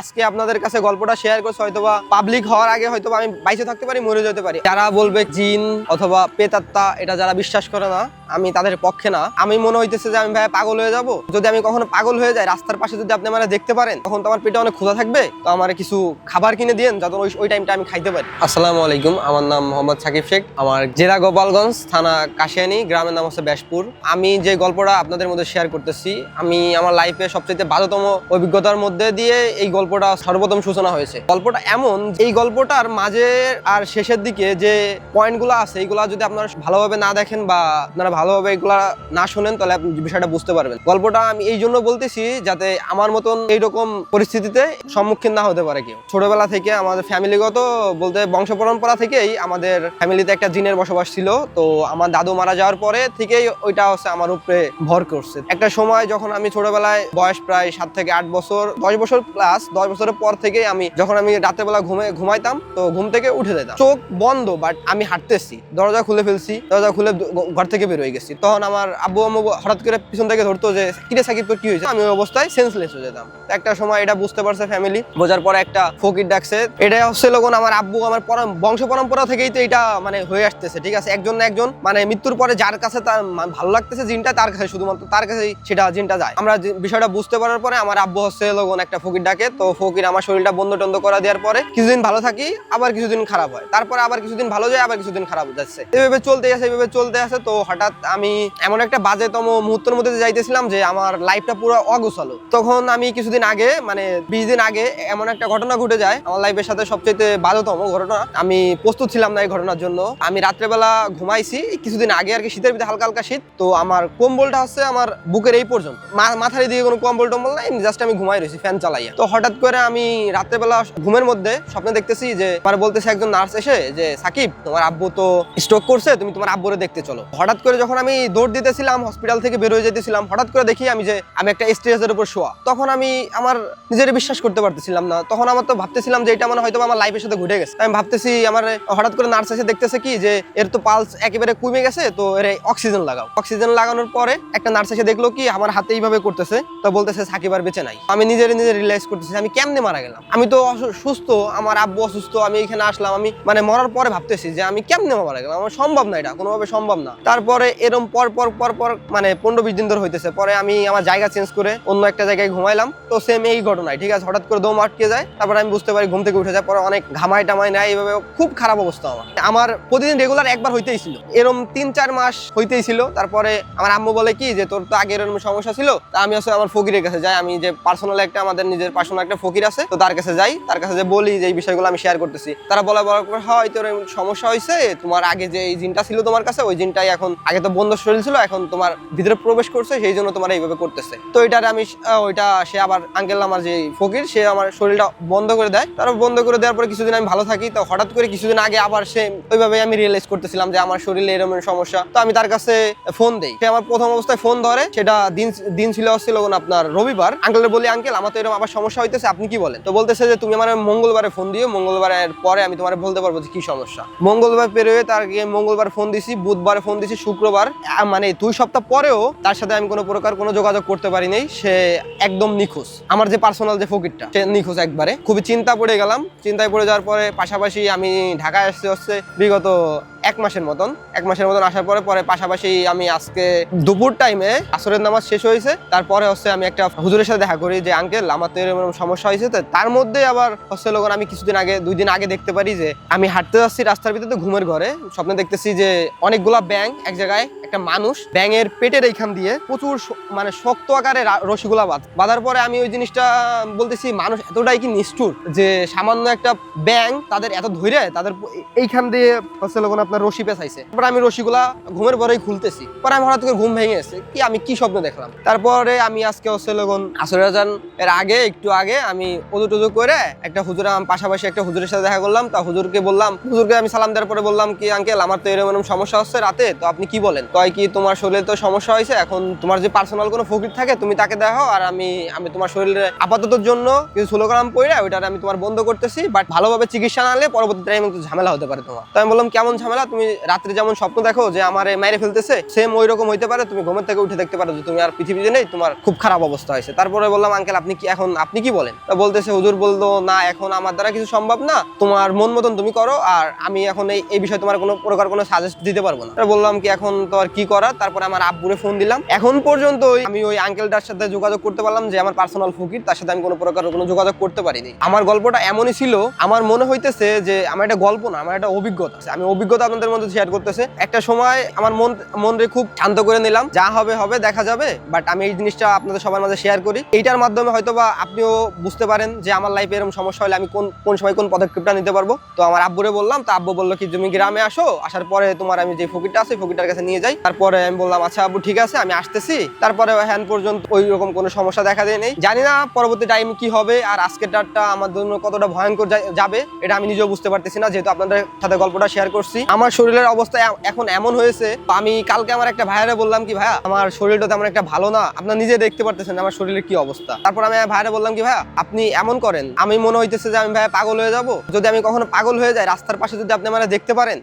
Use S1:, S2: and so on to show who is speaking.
S1: আজকে আপনাদের কাছে গল্পটা শেয়ার করছি, হয়তোবা পাবলিক হওয়ার আগে হয়তোবা আমি বাইসে থাকতে পারি, মরে যেতে পারি। যারা বলবে জিন অথবা পেতাত্তা এটা যারা বিশ্বাস করে না, আমি তাদের পক্ষে না। আমি মনে হইতেছে যে আমি ভাই পাগল হয়ে যাব। যদি আমি কখনো পাগল হয়ে যাই, রাস্তার পাশে যদি আপনি মানে দেখতে পারেন, তখন তো আমার পেটে অনেক ক্ষুধা থাকবে। তো আমার কিছু খাবার কিনে দিন যাতে ওই ওই টাইমটা আমি খাইতে পারি। আসসালামু আলাইকুম, আমার নাম মোহাম্মদ সাকিব শেখ। আমার জেলা গোপালগঞ্জ, থানা কাশিয়ানি, গ্রামের নাম হচ্ছে ব্যাসপুর আমি যে গল্পটা আপনাদের মধ্যে শেয়ার করতেছি, আমি আমার লাইফে সবচেয়ে বারোতম অভিজ্ঞতার মধ্যে দিয়ে এই গল্পটা সর্বপ্রথম সূচনা হয়েছে। গল্পটা এমন এই গল্পটার মাঝে আর শেষের দিকে যে পয়েন্টগুলো আছে, এইগুলা যদি আপনারা ভালোভাবে না দেখেন বা আপনারা ভালোভাবে এগুলা না শোনেন, তাহলে আপনি বিষয়টা বুঝতে পারবেন। গল্পটা আমি এই জন্য বলতেছি যাতে আমার মতন এইরকম পরিস্থিতিতে সম্মুখীন না হতে পারে কেউ। ছোটবেলা থেকে আমাদের ফ্যামিলিগত বলতে বংশ পরম্পরা থেকেই আমাদের ফ্যামিলিতে একটা জিনের বসবাস ছিল। তো আমার দাদু মারা যাওয়ার পরে থেকেই ওইটা হচ্ছে আমার উপরে ভর করছে। একটা সময় যখন আমি ছোটবেলায় বয়স প্রায় সাত থেকে আট বছর, দশ বছর প্লাস দশ বছরের পর থেকে আমি, যখন আমি রাতের বেলা ঘুমে, ঘুমাইতাম, তো ঘুম থেকে উঠে যেতাম। চোখ বন্ধ বাট আমি হাঁটতেছি। দরজা খুলে ফেলছি, দরজা খুলে ঘর থেকে বের হয়ে গেছি। তখন আমার আব্বু আম্মু হঠাৎ করে পিছন থেকে ধরতো যে, কিরে সাকিব, তোর কি হয়েছে? আমি ওই অবস্থায় সেন্সলেস হয়ে যেতাম। একটা সময় এটা বুঝতে পারছে ফ্যামিলি বোঝার পরে একটা ফকির ডাকছে। এটা হচ্ছে লোকন আমার আব্বু, আমার বংশ পরম্পরা থেকেই তো এটা মানে হয়ে আসতেছে, ঠিক আছে? একজন না একজন মানে মৃত্যুর পরে যার কাছে তার ভালো লাগতেছে জিনটা, তার কাছে শুধুমাত্র, তার কাছেই সেটা জিনটা যায়। আমরা বিষয়টা বুঝতে পারার পরে আমার আব্বু হচ্ছে লোকন একটা ফকির ডাকে, তো ফকির আমার শরীরটা বন্ধ টন্ধ করা দেওয়ার পরে কিছুদিন ভালো থাকি, আবার কিছুদিন খারাপ হয়। তারপরে আবার কিছুদিন ভালো যায়, আবার কিছুদিন খারাপ যাচ্ছে। এইভাবে চলতে আছে এইভাবে চলতে আছে, তো হঠাৎ আমি এমন একটা বাজেতম মুহূর্তের মধ্যে যাইতেছিলাম যে আমার লাইফটা পুরো অগোছালো। তখন আমি কিছুদিন আগে মানে বিশ দিন আগে এমন একটা ঘটনা ঘটে যায়, আমার লাইফের সাথে সবচেয়ে বাজেতম ঘটনা। আমি প্রস্তুত ছিলাম না এই ঘটনার জন্য। আমি রাত্রেবেলা ঘুমাইছি, কিছুদিন আগে আর কি শীতের ভিতরে হালকা হালকা শীত, তো আমার কম্বলটা হচ্ছে আমার বুকের এই পর্যন্ত। মাথার দিকে কোনো কম্বল টম্বল নাই জাস্ট আমি ঘুমাই রয়েছি ফ্যান চালাইয়া। তো হঠাৎ করে আমি রাত্রেবেলা ঘুমের মধ্যে স্বপ্নে দেখতেছি যে আমার বলতেছে একজন নার্স এসে যে, সাকিব, তোমার আব্বু তো স্ট্রোক করছে, তুমি তোমার আব্বুরে দেখতে চলো। হঠাৎ করে যখন আমি দৌড় দিতেছিলাম হসপিটাল থেকে বের হয়ে যেতেছিলাম, হঠাৎ করে দেখি আমি যে, আমি একটা স্টেজের উপর শোয়া। তখন আমি আমার নিজের বিশ্বাস করতে পারতেছিলাম না। তখন আমার তো ভাবতেছিলাম যে, এটা মনে হয়তো আমার লাইফের সাথে ঘটে গেছে। আমি ভাবতেছি আমার হঠাৎ করে নার্স এসে দেখতেছে কি যে, এর তো পালস একেবারে কমে গেছে, তো এর অক্সিজেন লাগাও। অক্সিজেন লাগানোর পরে একটা নার্স এসে দেখল কি, আমার হাতে এইভাবে করতেছে। তো বলতেছে, সাকিব আর বেঁচে নাই। আমি নিজের নিজে রিয়েলাইজ করতেছি, আমি কেমনে মারা গেলাম? আমি তো সুস্থ, আমার আব্বু অসুস্থ, আমি এখানে আসলাম, আমি মানে মরার পরে ভাবতেছি যে আমি কেমনে মারা গেলাম? আমার সম্ভব না এটা, কোনোভাবে সম্ভব না। তারপরে এরম পর পর পর পর মানে পনেরো বিশ দিন ধরে হইতেছে। পরে আমি আমার জায়গা চেঞ্জ করে অন্য একটা জায়গায় ঘুমাইলাম। তো সেম এই ঘটনায়, ঠিক আছে? হঠাৎ করে দম আটকে যায়। তারপরে আমি বুঝতে পারি ঘুম থেকে উঠে যায়। পরে অনেক ঘামাই টামাই নেয়। এইভাবে খুব খারাপ অবস্থা আমার। আমার প্রতিদিন রেগুলার একবার হইতেই ছিল। এরম তিন চার মাস হইতেই ছিল। তারপরে আমার আম্মু বলে কি যে, তোর তো আগে এরকম সমস্যা ছিল? তা আমি হচ্ছে আমার ফকিরের কাছে যাই। আমি যে পার্সোনাল একটা আমাদের নিজের পার্সোনাল একটা ফকির আছে, তো তার কাছে যাই। তার কাছে যে বলি যে এই বিষয়গুলো আমি শেয়ার করতেছি। তারা বলা বলার পর হয় তোর সমস্যা হয়েছে তোমার আগে যে এই জিনটা ছিল তোমার কাছে, ওই জিনটাই এখন, আগে তো বন্ধ শরীর ছিল, এখন তোমার ভিতরে প্রবেশ করছে, সেই জন্য তোমার এইভাবে করতেছে। তো এটার আমি ওইটা সে আবার আঙ্কেল আমার যে ফকির, সে আমার শরীরটা বন্ধ করে দেয়। তারপর বন্ধ করে দেওয়ার পরে কিছুদিন আমি ভালো থাকি। তো হঠাৎ করে কিছুদিন আগে আবার সে ওইভাবে আমি রিয়েলাইজ করতেছিলাম যে আমার শরীরে এরকম সমস্যা। তো আমি তার কাছে ফোন দেই। সে আমার প্রথম অবস্থায় ফোন ধরে। সেটা দিন দিন ছিল কোন আপনার রবিবার। আঙ্কেলের বলি আঙ্কেল আমার তো এরকম আবার সমস্যা হইতেছে আপনি কি বলেন? তো বলতেছে যে, তুমি আমার মঙ্গলবারে ফোন দিও মঙ্গলবারের পরে আমি তোমার বলতে পারব যে, কি সমস্যা। মঙ্গলবার পেরোয় তার মঙ্গলবার ফোন দিছি, বুধবারে ফোন দিছি, শুক্রবার মানে দুই সপ্তাহ পরেও তার সাথে আমি কোনো প্রকার কোনো যোগাযোগ করতে পারি নাই। সে একদম নিখোঁজ। আমার যে পার্সোনাল যে ফকিরটা, সে নিখোঁজ একবারে। খুবই চিন্তা পড়ে গেলাম। চিন্তায় পড়ে যাওয়ার পরে পাশাপাশি আমি ঢাকায় আসতে হচ্ছে বিগত এক মাসের মতন, এক মাসের মতন আসার পরে পরে পাশাপাশি আমি আজকে দুপুর টাইমে আসরের নামাজ শেষ হয়েছে। তারপরে হচ্ছে আমি একটা হুজুরের সাথে দেখা করি যে, আঙ্কেল আমার তো এরকম সমস্যা হয়েছে। তো তার মধ্যে আবার হচ্ছে লোক আমি কিছুদিন আগে, দুই দিন আগে দেখতে পারি যে, আমি হাঁটতে যাচ্ছি রাস্তার ভিতরে তো ঘুমের ঘরে। স্বপ্নে দেখতেছি যে, অনেকগুলা ব্যাং এক জায়গায় একটা মানুষ ব্যাঙের পেটের এইখান দিয়ে প্রচুর মানে শক্ত আকারে রা- রশিগুলা বাঁধ, বাঁধার পরে আমি ওই জিনিসটা বলতেছি, মানুষ এতটাই কি নিষ্ঠুর যে, সামান্য একটা ব্যাং তাদের এত ধৈর্য তাদের এইখান দিয়ে হচ্ছে লোক আপনার রশি পেঁচাইছে। তারপরে আমি রশিগুলা ঘুমের পরেই খুলতেছি। পরে আমি হঠাৎ করে ঘুম ভেঙে গেছে। কি আমি কি স্বপ্ন দেখলাম? তারপরে আমি আজকে হচ্ছে লোকন আসরে আজান। এর আগে, একটু আগে আমি উজু টুজু করে একটা হুজুর আমার পাশাপাশি একটা হুজুরের সাথে দেখা করলাম। তা হুজুরকে বললাম হুজুরকে আমি সালাম দেওয়ার পরে বললাম কি, আঙ্কেল, আমার তো এরকম সমস্যা হচ্ছে রাতে। তো আপনি কি বলেন? কয় কি, তোমার শরীরে তো সমস্যা হয়েছে। এখন তোমার যে পার্সোনাল কোনো ফকির থাকে, তুমি তাকে দেখো। আর আমি আমি তোমার শরীরে আপাততর জন্য কিছু ষোলোগ্রাম পড়ে ওইটা আমি তোমার বন্ধ করতেছি। বাট ভালোভাবে চিকিৎসা না নিলে পরবর্তী টাইমে ঝামেলা হতে পারে তোমার। তো আমি বললাম, কেমন ঝামেলা? তুমি রাত্রে যেমন স্বপ্ন দেখো যে আমার মেরে ফেলতেছে সেম ওই রকম হইতে পারে, তুমি ঘুমের থেকে উঠে দেখতে পারো যে তুমি আর পৃথিবীতে নেই, তোমার খুব খারাপ অবস্থা হয়েছে। তারপরে বললাম, আঙ্কেল, আপনি কি এখন, আপনি কি বলেন? তা বলতেছে, হুজুর বলল, না, এখন আমার দ্বারা কিছু সম্ভব না, তোমার মন মতন তুমি করো, আর আমি এখন এই এই বিষয়ে তোমার কোনো প্রকার কোনো সাজেস্ট দিতে পারব না। বললাম কি, এখন তো আর কি করার? তারপরে আমার আব্বুরে ফোন দিলাম। এখন পর্যন্ত আমি ওই আঙ্কেলটার সাথে যোগাযোগ করতে পারলাম যে আমার পার্সোনাল ফকির, তার সাথে আমি কোনো প্রকার কোনো যোগাযোগ করতে পারিনি। আমার গল্পটা এমনই ছিল, আমার মনে হইতেছে যে আমার একটা গল্প না, আমার একটা অভিজ্ঞতা। আমি অভিজ্ঞতা আপনাদের মধ্যে শেয়ার করতেছে। একটা সময় আমার মন মন রে খুব শান্ত করে নিলাম। যা হবে হবে, দেখা যাবে। বাট আমি এই জিনিসটা আপনাদের সবার মাঝে শেয়ার করি। এইটার মাধ্যমে হয়তো বা আপনিও বুঝতে পারেন যে আমার লাইফে এরকম সমস্যা হলে আমি কোন কোন সময় কোন পদক্ষেপটা নিতে পারব। তো আমার আব্বুরে বললাম, তো আব্বু বলল কি, তুমি গ্রামে আসো, আসার পরে তোমার আমি যে ফকিরটা আছে, ফকিরটার কাছে নিয়ে যাই। তারপরে আমি বললাম আচ্ছা আব্বু, ঠিক আছে, আমি আসতেছি। তারপরে হ্যান পর্যন্ত ওই রকম কোনো সমস্যা দেখা দেয় নেই। জানি না পরবর্তী টাইম কি হবে, আর আজকের ডাটটা আমার জন্য কতটা ভয়ঙ্কর যাবে, এটা আমি নিজেও বুঝতে পারতেছি না। যেহেতু আপনাদের সাথে গল্পটা শেয়ার করছি। আমার শরীরের অবস্থা এখন এমন হয়েছে, আমি কালকে আমার একটা ভাইয়ারে বললাম কি, ভাইয়া, আমার শরীরটা তেমন একটা ভালো না, আপনার নিজে দেখতে পারতেছেন আমার শরীরের কি অবস্থা। তারপর আমি ভাইয়ারে বললাম কি, ভাইয়া, আপনি এমন করেন, আমি মনে হইতেছে যে আমি ভাইয়া পাগল হয়ে যাব। যদি আমি কখনো পাগল হয়ে যাই, রাস্তার পাশে যদি আপনি আমার দেখতে পারেন